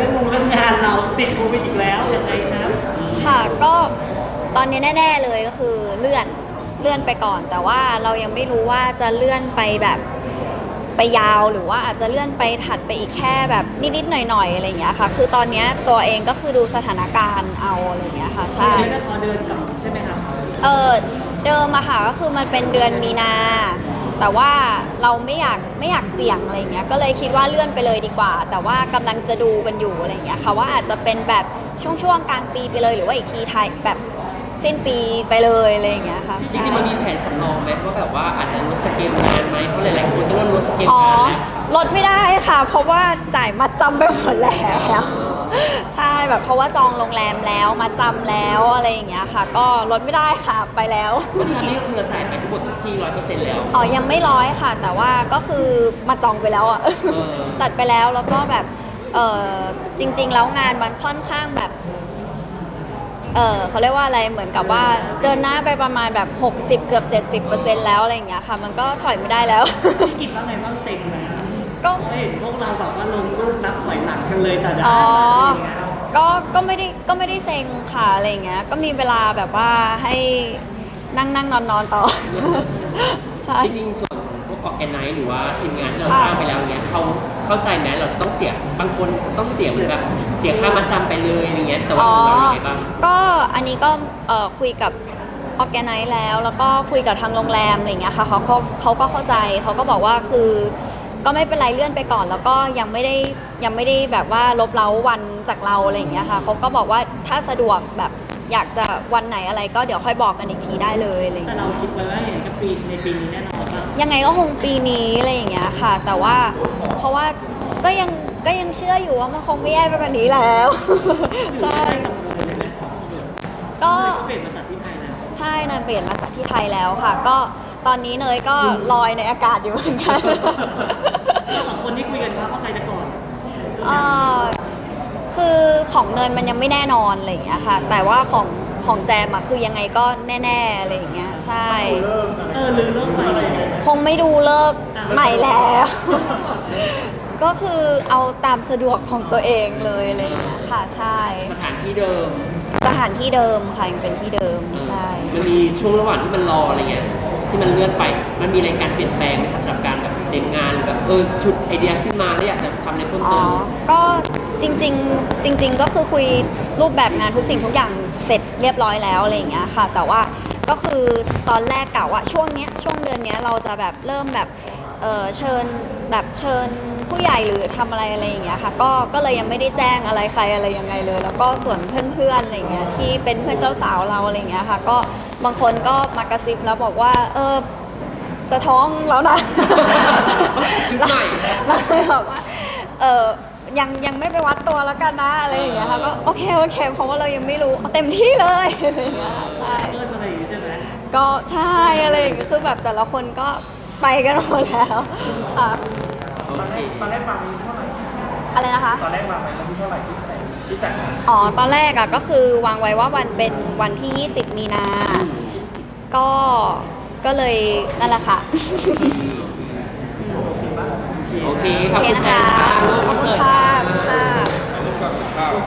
รื่องงงเรื่องงานเราติดโควิดอีกแล้วยังไงครับค่ะก็ตอนนี้แน่ ๆเลยก็คือเลื่อนเลื่อนไปก่อน แต่ว่าเรายังไม่รู้ว่าจะเลื่อนไปแบบไปยาวหรือว่าอาจจะเลื่อนไปถัดไปอีกแค่แบบนิดๆหน่อยๆอะไรอย่างเงี้ยค่ะ คือตอนเนี้ยตัวเองก็คือดูสถานการณ์เอาอะไรอย่างเงี้ยค่ะใช่ไม่ได้ขอเดินกับใช่ไหมครับเออเดิมอะค่ะก็คือมันเป็นเดือนมีนา แต่ว่าเราไม่อยากไม่อยากเสี่ยงอะไรอย่างเงี้ยก็เลยคิดว่าเลื่อนไปเลยดีกว่า แต่ว่ากำลังจะดูกันอยู่อะไรอย่างเงี้ยค่ะว่าอาจจะเป็นแบบช่วงช่วงๆกลางปีไปเลย หรือว่าอีกทีไทายแบบสิ้นปีไปเลยอะไรอย่างเงี้ยค่ะจใช่ริงๆมันมีแผนสำรองไหมว่าแบบว่าอาจจะลดสเกลงานไหมเพราะหลายๆคนก็เริ่มลดสเกลอ๋องานแล้วลดไม่ได้ค่ะ เพราะว่าจ่ายมาจำไปหมดแล้ว ใช่แบบเพราะว่าจองโรงแรมแล้วมาจำแล้วอะไรอย่างเงี้ยค่ะ ก็ลดไม่ได้ค่ะไปแล้วตอนนี้ก็คือเราจ่ายไปทั้งหมดที่ร้อยเปอร์เซ็นต์แล้ว อ๋อ ยังไม่ร้อยค่ะ แต่ว่าก็คือมาจองไปแล้วอะอจัดไปแล้วแล้วก็แบบ เออจริง ๆ แล้วงานมันค่อนข้างแบบ เออเขาเรียกว่าอะไรเหมือนกับว่าเดินหน้าไปประมาณแบบ 60 เกือบ 70แล้วอะไรอย่างเงี้ยค่ะ มันก็ถอยไม่ได้แล้ว พี่กิจว่าไงบ้างเซ็งไหม ก็เพราะเห็นพวกเราแบบว่าลงรูปนับถอยหลังกันเลยแต่ได้อ๋อ อะไรอย่างเงี้ยก็ก็ไม่ได้ก็ไม่ได้เซ็งค่ะอะไรอย่างเงี้ย ก็มีเวลาแบบว่าให้นั่งนั่งนอนนอนต่อ ใช่ จริงๆส่วนของพวกออกแกนไนหรือว่าทีมงานที่เราค่ะสร้างไปแล้วเนี้ยเขาเข้าใจไหมเราต้องเสียบางคนต้องเสียเหมือนแบบเสียค่ามัดจำไปเลยอย่างเงี้ยแต่ว่าของเราอย่างไรบ้างก็อันนี้ก็เอ่อคุยกับออแกไนซ์แล้ว แล้วก็คุยกับทางโรงแรมอะไรอย่างเงี้ยค่ะเขาเขาเขาก็เข้าใจเขาก็บอกว่าคือ ก็ไม่เป็นไรเลื่อนไปก่อน แล้วก็ยังไม่ได้ยังไม่ได้แบบว่าลบเล้าวันจากเราอะไรอย่างเงี้ยค่ะเขาก็บอกว่าถ้าสะดวกแบบอยากจะวันไหนอะไรก็เดี๋ยวค่อยบอกกันอีกทีได้เลยอะไรอย่างแต่เงี้ย เราคิดไว้ว่าเห็นกับปีในปีนี้แน่นอนว่ายังไงก็คงปีนี้อะไรอย่างเงี้ยค่ะ แต่ว่าเพราะว่าก็ยังก็ยังเชื่ออยู่ว่ามันคงไม่แย่ไปกว่านี้แล้ว ใช่กับโควิดเลยไหมก็เปลี่ยนมาจากที่ไทยแล้วใช่เนยเปลี่ยนมาจากที่ไทยแล้วค่ะ ก็ ตอนนี้เนยก็ลอยในอากาศอยู่เหมือนกัน เราสองคนที่คุยกันว่าว่าใครจะก่อน เอ่อคือของเนยมันยังไม่แน่นอนอะไรอย่างเงี้ยค่ะ แต่ว่าของของแจมอะคือยังไงก็แน่ๆอะไรอย่างเงี้ยใช่ เออลืมเรื่องไปอะไรอย่างเงี้ยคงไม่ดูเลิกใหม่แล้ว ก็คือเอาตามสะดวกของตัวเองเลยอะไรอย่างเงี้ยค่ะใช่สถานที่เดิมสถานที่เดิมค่ะยังเป็นที่เดิมใช่ มันมีช่วงระหว่างที่มันรออะไรเงี้ย ที่มันเลื่อนไป มันมีอะไรการเปลี่ยนแปลงไหมครับสำหรับการแบบเตรียมงานหรือแบบเออชุดไอเดียขึ้นมาแล้วอยากจะทำอะไรเพิ่มอ๋อ เติมก็จริงๆจริง ๆ ก็คือคุยรูปแบบงานทุกสิ่งทุกอย่างเสร็จเรียบร้อยแล้วอะไรอย่างเงี้ยค่ะ แต่ว่าก็คือตอนแรกกะว่าช่วงเนี้ยช่วงเดือนเนี้ยเราจะแบบเริ่มแบบเออเชิญแบบเชิญผู้ใหญ่หรือทำอะไรอะไรอย่างเงี้ยค่ะก็ก็เลยยังไม่ได้แจ้งอะไรใครอะไรยังไงเลย แล้วก็ส่วนเพื่อนๆอะไรอย่างเงี้ยที่เป็นเพื่อนเจ้าสาวเราอะไรอย่างเงี้ยค่ะ ก็ บางคนก็มากระซิบแล้วบอกว่า เออ จะท้องแล้วนะชุดใหม่ เราเลยบอกว่า เออยังยังไม่ไปวัดตัวแล้วกันนะอะไรอย่างเงี้ยค่ะก็โอเคโอเคเพราะว่าเรายังไม่รู้เอาเต็มที่เลยอะไรอย่างเงี้ยค่ะใช่เลื่อนอะไรอย่างงี้ใช่ไหมก็ใช่อะไรอย่างเงี้ยคือแบบแต่ละคนก็ไปกันหมดแล้วค่ะโอเคตอนแรกวางไว้เท่าไหร่อะไรนะคะ ตอนแรกวางไว้ที่เท่าไหร่ที่แต่ที่จัดงาน อ๋อ ตอนแรกอะก็คือวางไว้ว่าวันเป็นวันที่ 20 มีนา ก็ ก็เลยนั่นแหละค่ะอืมโอเคขโออบเคคุณนะแจคะนค่ะขอบคุณเสิร์ตค่ะ